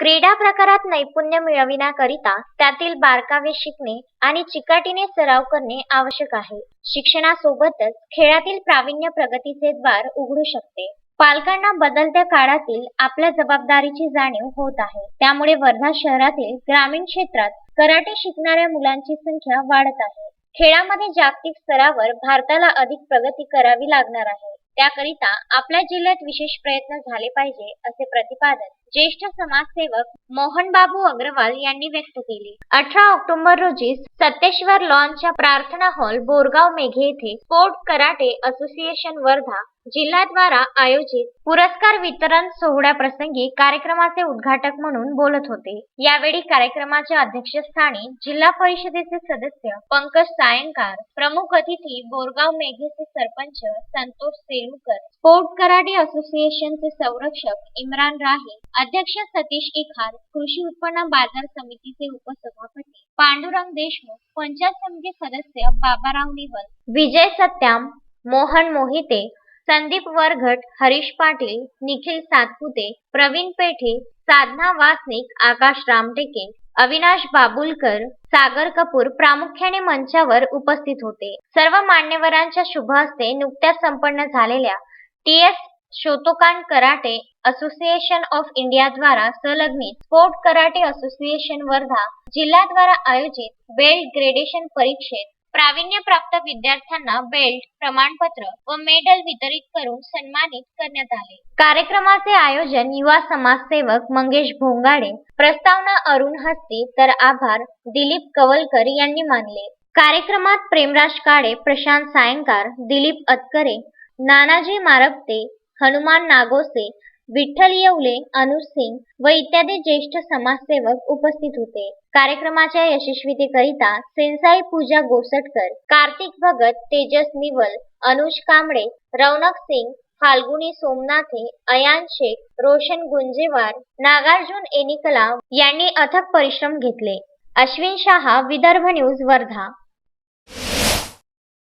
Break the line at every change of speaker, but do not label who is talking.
क्रीडा प्रकारात नैपुण्य मिळविण्याकरिता त्यातील बारकावे शिकणे आणि चिकाटीने सराव करणे आवश्यक आहे. शिक्षणासोबतच खेळातील प्रावीण्य प्रगतीचे द्वार उघडू शकते. पालकांना बदलत्या काळातील आपल्या जबाबदारीची जाणीव होत आहे. त्यामुळे वर्धा शहरातील ग्रामीण क्षेत्रात कराटे शिकणाऱ्या मुलांची संख्या वाढत आहे. खेळामध्ये जागतिक स्तरावर भारताला अधिक प्रगती करावी लागणार आहे. त्याकरिता आपल्या जिल्ह्यात विशेष प्रयत्न झाले पाहिजे असे प्रतिपादन ज्येष्ठ समाजसेवक मोहन बाबू अग्रवाल यांनी व्यक्त केले. अठरा ऑक्टोबर रोजी सत्तेश्वर लॉनच्या प्रार्थना हॉल बोरगाव मेघे येथे स्पोर्ट कराटे असोसिएशन वर्धा जिल्ह्याद्वारा आयोजित पुरस्कार वितरण सोहळ्याप्रसंगी कार्यक्रमाचे उद्घाटक म्हणून बोलत होते. यावेळी कार्यक्रमाच्या अध्यक्षस्थानी जिल्हा परिषदेचे सदस्य पंकज सायंकार प्रमुख अतिथी बोरगाव मेघेचे सरपंच संतोष सेलुकर स्पोर्ट कराटे असोसिएशनचे संरक्षक इम्रान राही अध्यक्ष सतीश इखार कृषी उत्पन्न बाजार समितीचे उपसभापती पांडुरंग देशमुख पंचायत समिती सदस्य बाबाराव निवल विजय सत्याम मोहन मोहिते संदीप वरघट हरीश पाटील निखिल सातपुते प्रवीण पेठे साधना वासनिक आकाश रामटेके अविनाश बाबुलकर सागर कपूर प्रामुख्याने मंचावर उपस्थित होते. सर्व मान्यवरांच्या शुभ हस्ते नुकत्याच संपन्न झालेल्या T S Shotokan karate association of India द्वारा संलग्नित स्पोर्ट कराटे असोसिएशन वर्धा जिल्ह्याद्वारा आयोजित बेल्ट ग्रेडेशन परीक्षेत प्रावीण्यप्राप्त विद्यार्थ्यांना बेल्ट प्रमाणपत्र व मेडल वितरित करून सन्मानित करण्यात आले. कार्यक्रमाचे आयोजन युवा समाजसेवक मंगेश भोंगाडे प्रस्तावना अरुण हस्ती तर आभार दिलीप कवलकर यांनी मानले. कार्यक्रमात प्रेमराज काळे प्रशांत सायंकार दिलीप अतकरे नानाजी मारपते हनुमान नागोसे विठ्ठल येवले अनुज सिंग व इत्यादी ज्येष्ठ समाजसेवक उपस्थित होते. कार्यक्रमाच्या यशस्वीतेकरिता सेन्साई पूजा गोसटकर कार्तिक भगत तेजस निवल अनुज कांबळे रौनक सिंग फाल्गुनी सोमनाथे अयान शेख रोशन गुंजेवार नागार्जुन एनिकला यांनी अथक परिश्रम घेतले. अश्विन शहा विदर्भ न्यूज वर्धा.